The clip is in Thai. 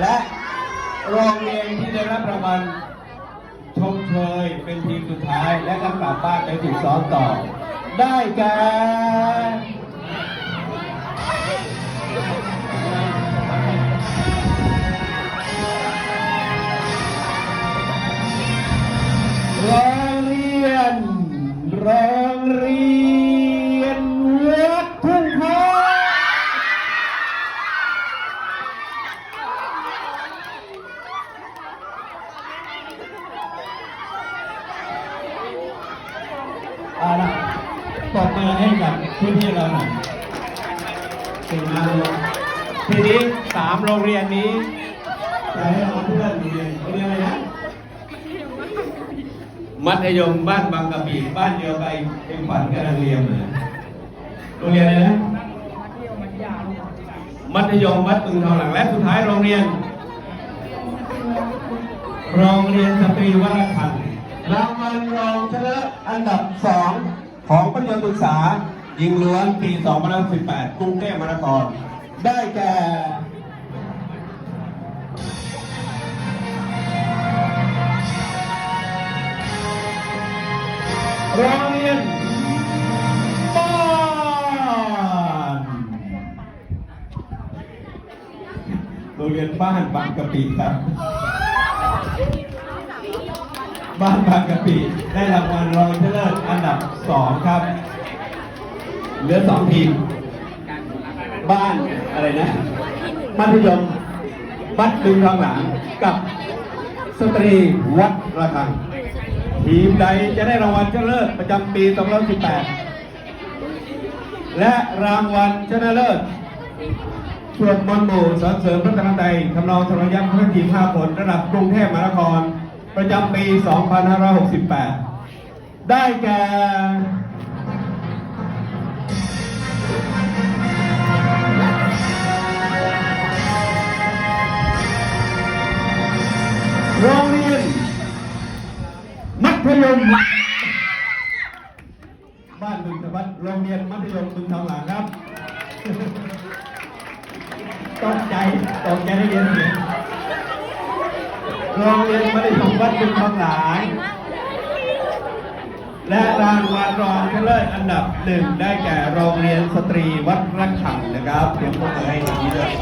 และโรงเรียนที่ได้รับรางวัลชมเชยเป็นทีมสุดท้ายและก็กลับบ้านไปฝึกซ้อมต่อ ได้แก่ มือให้กับพื้นที่เราหน่อยเก่งมาเลยทีนี้สามโรงเรียนนี้จะให้เราเพื่อนโรงเรียนเรียนอะไรนะมัธยมบ้านบางกะปิบ้านเดียวกับไอ้ไอ้ฝันกันางเรียมเลยโรงเรียนอะไรนะมัธยมวัดตึงทองหลังและสุดท้ายโรงเรียน โรงเรียนสตรีวัดระฆังรางวัลรองชนะอันดับสอง ของปัญญาศึกษาหญิงล้วนปี2018กรุงเทพมหานครได้แก่โรงเรียนบ้านโรงเรียนบ้านบางกะปิครับ บ้านบางกะปิได้รางวัลรองชนะเลิศอันดับสองครับ เหลือสองทีม บ้านอะไรนะ มัธยมวัดดึงทองหลังกับสตรีวัดระฆัง ทีมใดจะได้รางวัลชนะเลิศประจำปี 2018 และรางวัลชนะเลิศสวดมนต์หมู่สรรเสริมพระธรรมใจทำนองสรยักษ์พระทีมห้าผลระดับกรุงเทพมหานคร ประจำปี 2568 ได้แก่โรงเรียนมัธยมบ้านบึงสวัสดิ์โรงเรียนมัธยมบึงทองหลางครับตกใจตกใจได้เรียนเสียง โรงเรียนมัธยมวัดบึงทองหลาย และรางวัลรองชนะเลิศอันดับหนึ่งได้แก่โรงเรียนสตรีวัดระฆังนะครับเดี๋ยวพวกเราให้อย่างนี้ด้วย